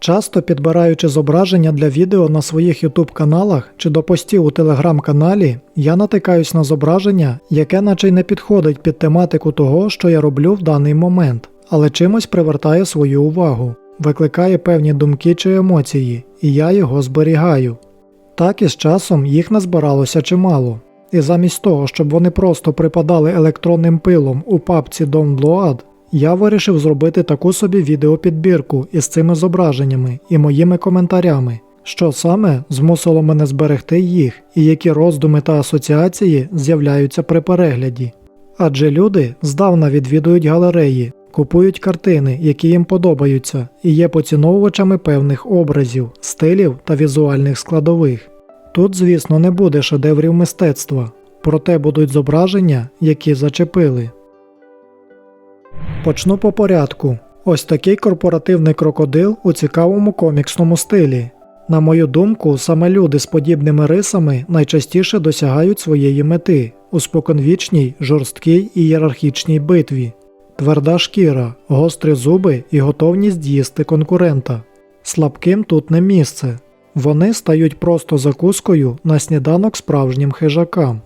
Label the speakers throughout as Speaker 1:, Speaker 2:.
Speaker 1: Часто підбираючи зображення для відео на своїх YouTube каналах чи до постів у телеграм-каналі, я натикаюсь на зображення, яке наче й не підходить під тематику того, що я роблю в даний момент, але чимось привертає свою увагу, викликає певні думки чи емоції, і я його зберігаю. Так і з часом їх назбиралося чимало. І замість того, щоб вони просто припадали електронним пилом у папці Download, я вирішив зробити таку собі відеопідбірку із цими зображеннями і моїми коментарями, що саме змусило мене зберегти їх і які роздуми та асоціації з'являються при перегляді. Адже люди здавна відвідують галереї, купують картини, які їм подобаються, і є поціновувачами певних образів, стилів та візуальних складових. Тут, звісно, не буде шедеврів мистецтва, проте будуть зображення, які зачепили. Почну по порядку. Ось такий корпоративний крокодил у цікавому коміксному стилі. На мою думку, саме люди з подібними рисами найчастіше досягають своєї мети у споконвічній, жорсткій і ієрархічній битві. Тверда шкіра, гострі зуби і готовність їсти конкурента. Слабким тут не місце. Вони стають просто закускою на сніданок справжнім хижакам.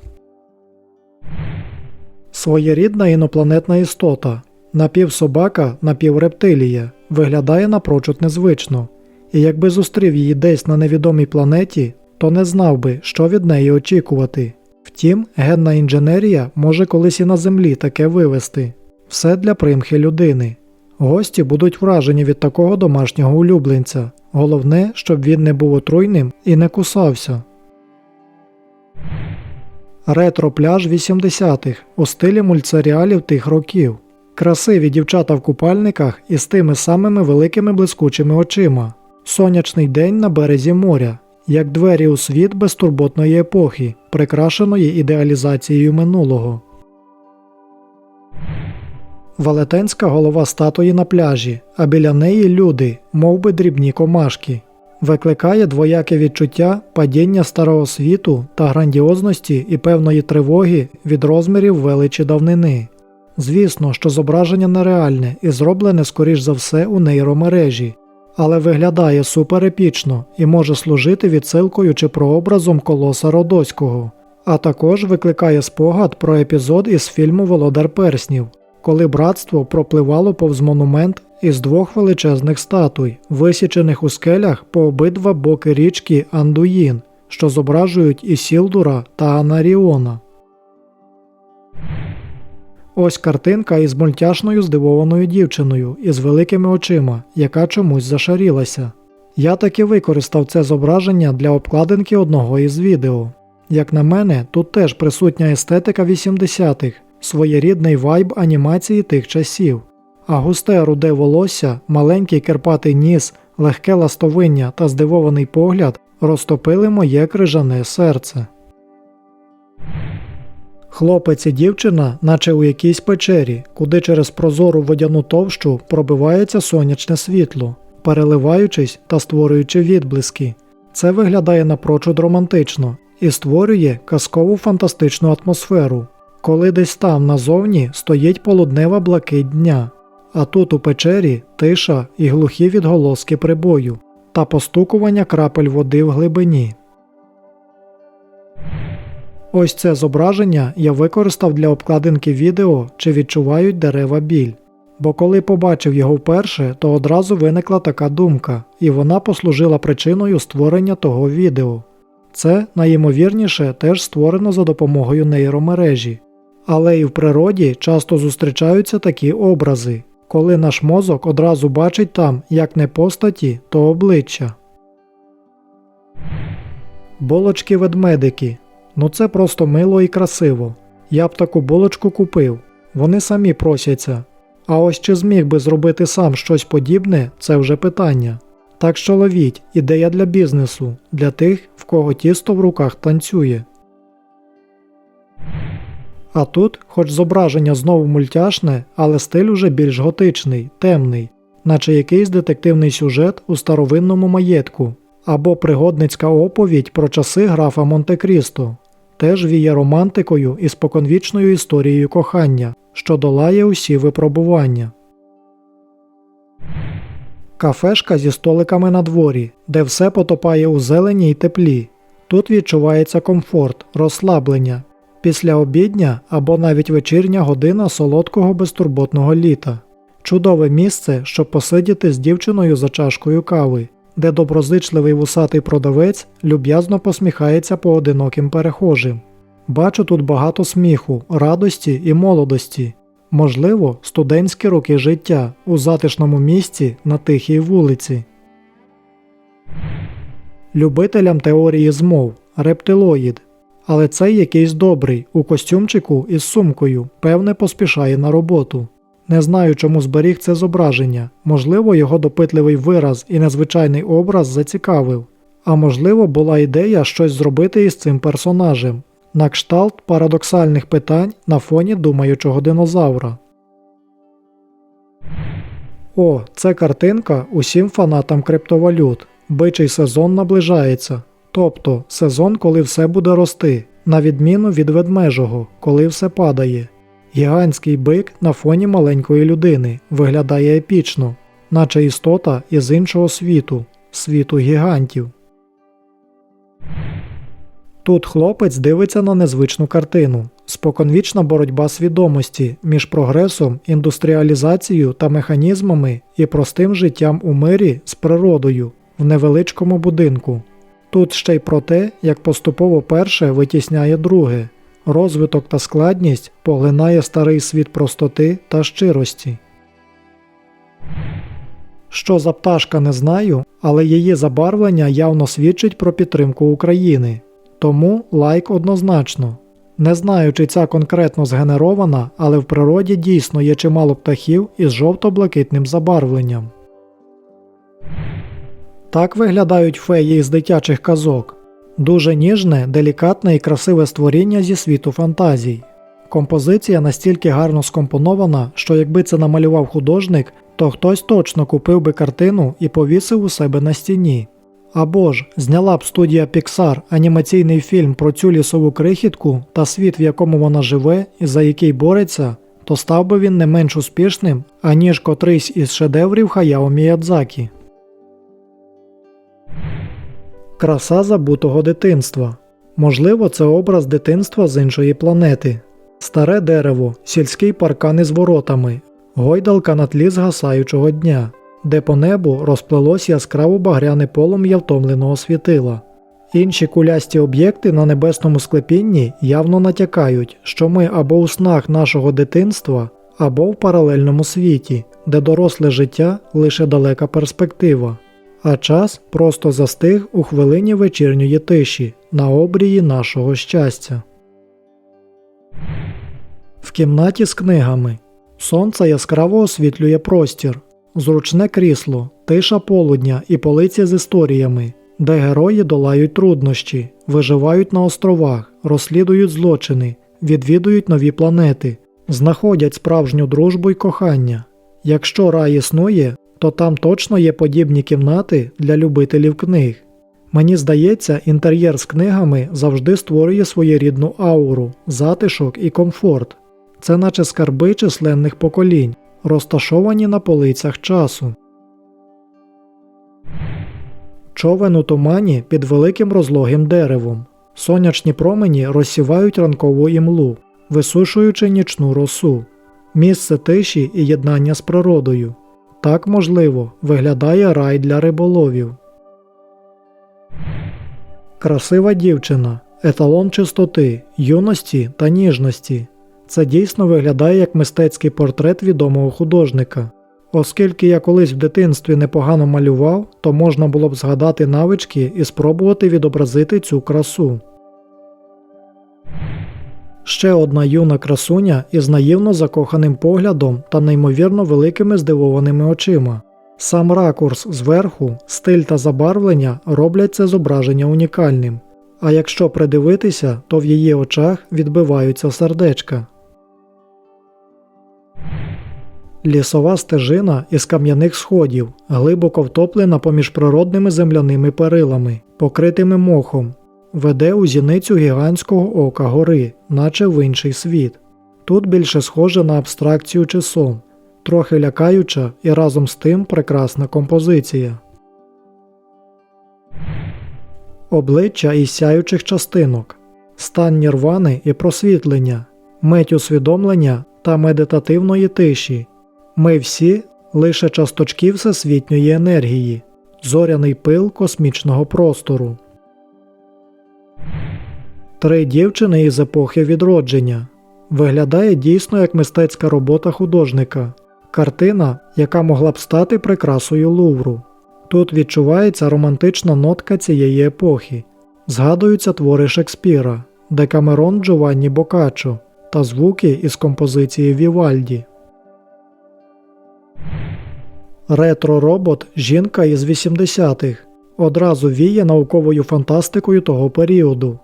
Speaker 1: Своєрідна інопланетна істота, напівсобака, напіврептилія, виглядає напрочуд незвично, і якби зустрів її десь на невідомій планеті, то не знав би, що від неї очікувати. Втім, генна інженерія може колись і на землі таке вивести все для примхи людини. Гості будуть вражені від такого домашнього улюбленця. Головне, щоб він не був отруйним і не кусався. Ретро пляж 80-х у стилі мультсеріалів тих років. Красиві дівчата в купальниках із тими самими великими блискучими очима. Сонячний день на березі моря, як двері у світ безтурботної епохи, прикрашеної ідеалізацією минулого. Велетенська голова статуї на пляжі, а біля неї люди, мов би дрібні комашки. Викликає двояке відчуття падіння старого світу та грандіозності і певної тривоги від розмірів величі давнини. Звісно, що зображення нереальне і зроблене скоріш за все у нейромережі, але виглядає суперепічно і може служити відсилкою чи прообразом колоса Родоського, а також викликає спогад про епізод із фільму Володар Перснів, коли братство пропливало повз монумент із двох величезних статуй, висічених у скелях по обидва боки річки Андуїн, що зображують Ісілдура та Анаріона. Ось картинка із мультяшною здивованою дівчиною із великими очима, яка чомусь зашарілася. Я таки використав це зображення для обкладинки одного із відео. Як на мене, тут теж присутня естетика 80-х, своєрідний вайб анімації тих часів, а густе руде волосся, маленький керпатий ніс, легке ластовиння та здивований погляд розтопили моє крижане серце. Хлопець і дівчина, наче у якійсь печері, куди через прозору водяну товщу пробивається сонячне світло, переливаючись та створюючи відблиски. Це виглядає напрочуд романтично і створює казкову фантастичну атмосферу, коли десь там назовні стоїть полуднева блакить дня, а тут у печері тиша і глухі відголоски прибою та постукування крапель води в глибині. Ось це зображення я використав для обкладинки відео чи відчувають дерева біль. Бо коли побачив його вперше, то одразу виникла така думка, і вона послужила причиною створення того відео. Це найімовірніше теж створено за допомогою нейромережі. Але і в природі часто зустрічаються такі образи, коли наш мозок одразу бачить там як не постаті, то обличчя. Булочки ведмедики. Ну це просто мило і красиво. Я б таку булочку купив. Вони самі просяться. А ось чи зміг би зробити сам щось подібне, це вже питання. Так що ловіть, ідея для бізнесу, для тих, в кого тісто в руках танцює. А тут, хоч зображення знову мультяшне, але стиль уже більш готичний, темний, наче якийсь детективний сюжет у старовинному маєтку, або пригодницька оповідь про часи графа Монте-Крісто, теж віє романтикою і споконвічною історією кохання, що долає усі випробування. Кафешка зі столиками на дворі, де все потопає у зелені й теплі. Тут відчувається комфорт, розслаблення, після обідня або навіть вечірня година солодкого безтурботного літа. Чудове місце, щоб посидіти з дівчиною за чашкою кави, де доброзичливий вусатий продавець люб'язно посміхається поодиноким перехожим. Бачу тут багато сміху, радості і молодості. Можливо, студентські роки життя у затишному місці на тихій вулиці. Любителям теорії змов рептилоїд. Але цей якийсь добрий, у костюмчику із сумкою, певне, поспішає на роботу. Не знаю, чому зберіг це зображення. Можливо, його допитливий вираз і незвичайний образ зацікавив. А можливо, була ідея щось зробити із цим персонажем, на кшталт парадоксальних питань на фоні думаючого динозавра. О, це картинка усім фанатам криптовалют. Бичий сезон наближається. Тобто сезон, коли все буде рости, на відміну від ведмежого, коли все падає. Гігантський бик на фоні маленької людини виглядає епічно, наче істота із іншого світу, світу гігантів. Тут хлопець дивиться на незвичну картину споконвічна боротьба свідомості між прогресом, індустріалізацією та механізмами і простим життям у мирі з природою в невеличкому будинку. Тут ще й про те, як поступово перше витісняє друге, розвиток та складність поглинає старий світ простоти та щирості. Що за пташка не знаю, але її забарвлення явно свідчить про підтримку України. Тому лайк однозначно. Не знаю, чи ця конкретно згенерована, але в природі дійсно є чимало птахів із жовто-блакитним забарвленням. Так виглядають феї із дитячих казок. Дуже ніжне, делікатне і красиве створіння зі світу фантазій. Композиція настільки гарно скомпонована, що якби це намалював художник, то хтось точно купив би картину і повісив у себе на стіні. Або ж зняла б студія Pixar анімаційний фільм про цю лісову крихітку та світ, в якому вона живе і за який бореться, то став би він не менш успішним, аніж котрийсь із шедеврів Хаяо Міядзакі. Краса забутого дитинства. Можливо, це образ дитинства з іншої планети. Старе дерево, сільський паркан із воротами, гойдалка на тлі згасаючого дня, де по небу розплилось яскраво багряне полум'я втомленого світила. Інші кулясті об'єкти на небесному склепінні явно натякають, що ми або у снах нашого дитинства, або в паралельному світі, де доросле життя лише далека перспектива а час просто застиг у хвилині вечірньої тиші на обрії нашого щастя. В кімнаті з книгами сонце яскраво освітлює простір, зручне крісло, тиша полудня і полиці з історіями, де герої долають труднощі, виживають на островах, розслідують злочини, відвідують нові планети, знаходять справжню дружбу й кохання. Якщо рай існує, то там точно є подібні кімнати для любителів книг. Мені здається, інтер'єр з книгами завжди створює своєрідну ауру, затишок і комфорт. Це наче скарби численних поколінь, розташовані на полицях часу. Човен у тумані під великим розлогим деревом. Сонячні промені розсівають ранкову імлу, висушуючи нічну росу, місце тиші і єднання з природою. Так, можливо, виглядає рай для риболовів. Красива дівчина, еталон чистоти, юності та ніжності. Це дійсно виглядає як мистецький портрет відомого художника. Оскільки я колись в дитинстві непогано малював, то можна було б згадати навички і спробувати відобразити цю красу. Ще одна юна красуня із наївно закоханим поглядом та неймовірно великими здивованими очима. Сам ракурс зверху, стиль та забарвлення роблять це зображення унікальним, а якщо придивитися, то в її очах відбиваються сердечка. Лісова стежина із кам'яних сходів, глибоко втоплена поміж природними земляними перилами, покритими мохом, веде у зіницю гігантського ока гори, наче в інший світ. Тут більше схоже на абстракцію чи сон. трохи лякаюча і разом з тим прекрасна композиція. Обличчя із сяючих частинок, стан нірвани і просвітлення, мить усвідомлення та медитативної тиші. Ми всі лише часточки всесвітньої енергії, зоряний пил космічного простору. Три дівчини із епохи відродження. Виглядає дійсно як мистецька робота художника, картина, яка могла б стати прикрасою Лувру. Тут відчувається романтична нотка цієї епохи, згадуються твори Шекспіра, Декамерон Джованні Бокаччо та звуки із композиції Вівальді. Ретро-робот Жінка із 80-х одразу віє науковою фантастикою того періоду.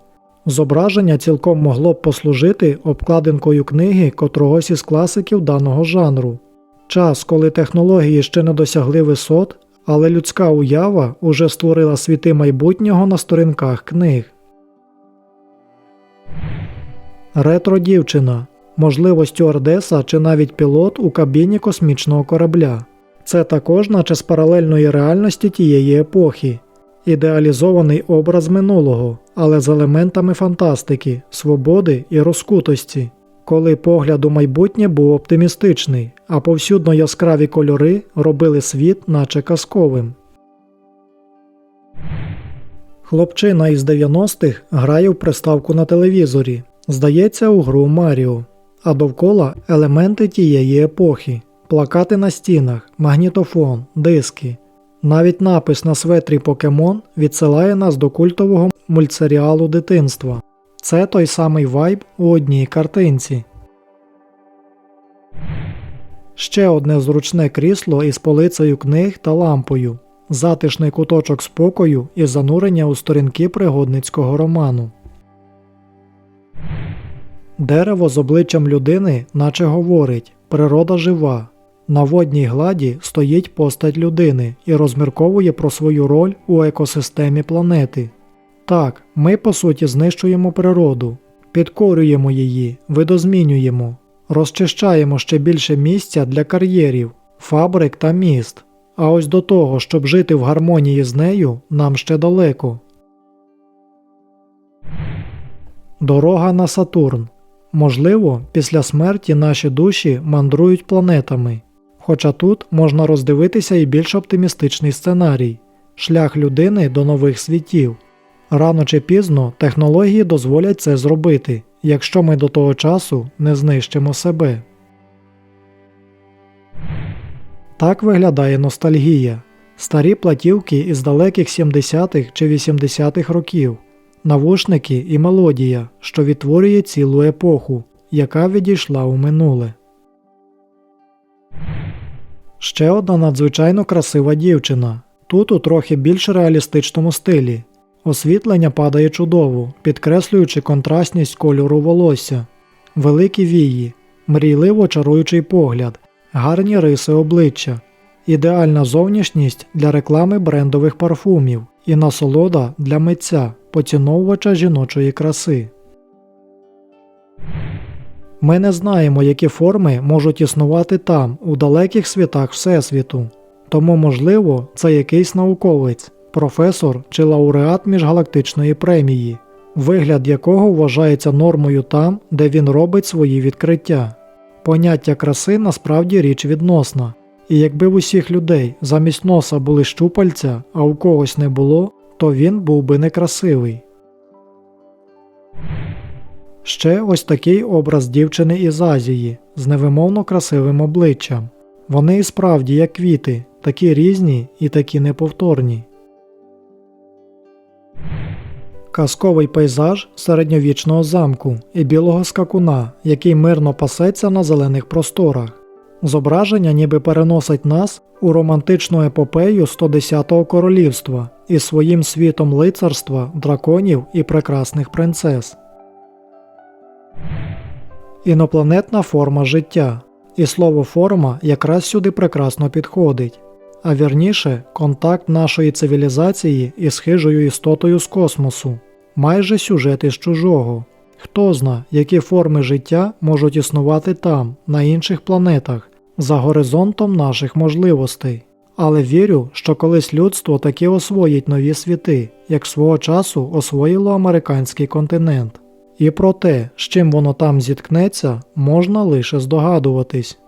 Speaker 1: Зображення цілком могло б послужити обкладинкою книги котрогось із класиків даного жанру. Час, коли технології ще не досягли висот, але людська уява уже створила світи майбутнього на сторінках книг. Ретро дівчина можливо стюардеса чи навіть пілот у кабіні космічного корабля. Це також, наче з паралельної реальності тієї епохи, ідеалізований образ минулого, але з елементами фантастики, свободи і розкутості, коли погляд у майбутнє був оптимістичний, а повсюдно яскраві кольори робили світ, наче казковим. Хлопчина із 90-х грає в приставку на телевізорі, здається, у гру Маріо, а довкола елементи тієї епохи, плакати на стінах, магнітофон, диски. Навіть напис на светрі Покемон відсилає нас до культового мультсеріалу дитинства. Це той самий вайб у одній картинці. Ще одне зручне крісло із полицею книг та лампою, затишний куточок спокою і занурення у сторінки пригодницького роману. Дерево з обличчям людини, наче говорить природа жива. На водній гладі стоїть постать людини і розмірковує про свою роль у екосистемі планети. Так, ми по суті знищуємо природу, підкорюємо її, видозмінюємо, розчищаємо ще більше місця для кар'єрів, фабрик та міст. А ось до того, щоб жити в гармонії з нею, нам ще далеко. Дорога на Сатурн. Можливо, після смерті наші душі мандрують планетами. Хоча тут можна роздивитися і більш оптимістичний сценарій шлях людини до нових світів. Рано чи пізно технології дозволять це зробити, якщо ми до того часу не знищимо себе. Так виглядає ностальгія. Старі платівки із далеких 70-х чи 80-х років, навушники і мелодія, що відтворює цілу епоху, яка відійшла у минуле. Ще одна надзвичайно красива дівчина. Тут у трохи більш реалістичному стилі. Освітлення падає чудово, підкреслюючи контрастність кольору волосся, великі вії, мрійливо чаруючий погляд, гарні риси обличчя, ідеальна зовнішність для реклами брендових парфумів і насолода для митця, поціновувача жіночої краси. Ми не знаємо, які форми можуть існувати там, у далеких світах Всесвіту, тому, можливо, це якийсь науковець, професор чи лауреат міжгалактичної премії, вигляд якого вважається нормою там, де він робить свої відкриття. Поняття краси насправді річ відносна, і якби в усіх людей замість носа були щупальця, а у когось не було, то він був би некрасивий. Ще ось такий образ дівчини із Азії з невимовно красивим обличчям. Вони і справді як квіти, такі різні і такі неповторні. Казковий пейзаж середньовічного замку і білого скакуна, який мирно пасеться на зелених просторах. Зображення ніби переносить нас у романтичну епопею 110-го королівства із своїм світом лицарства, драконів і прекрасних принцес. Інопланетна форма життя. І слово форма якраз сюди прекрасно підходить, а вірніше, контакт нашої цивілізації із хижою істотою з космосу, майже сюжет із чужого. Хто зна, які форми життя можуть існувати там, на інших планетах, за горизонтом наших можливостей. Але вірю, що колись людство таки освоїть нові світи, як свого часу освоїло американський континент. І про те, з чим воно там зіткнеться, можна лише здогадуватись.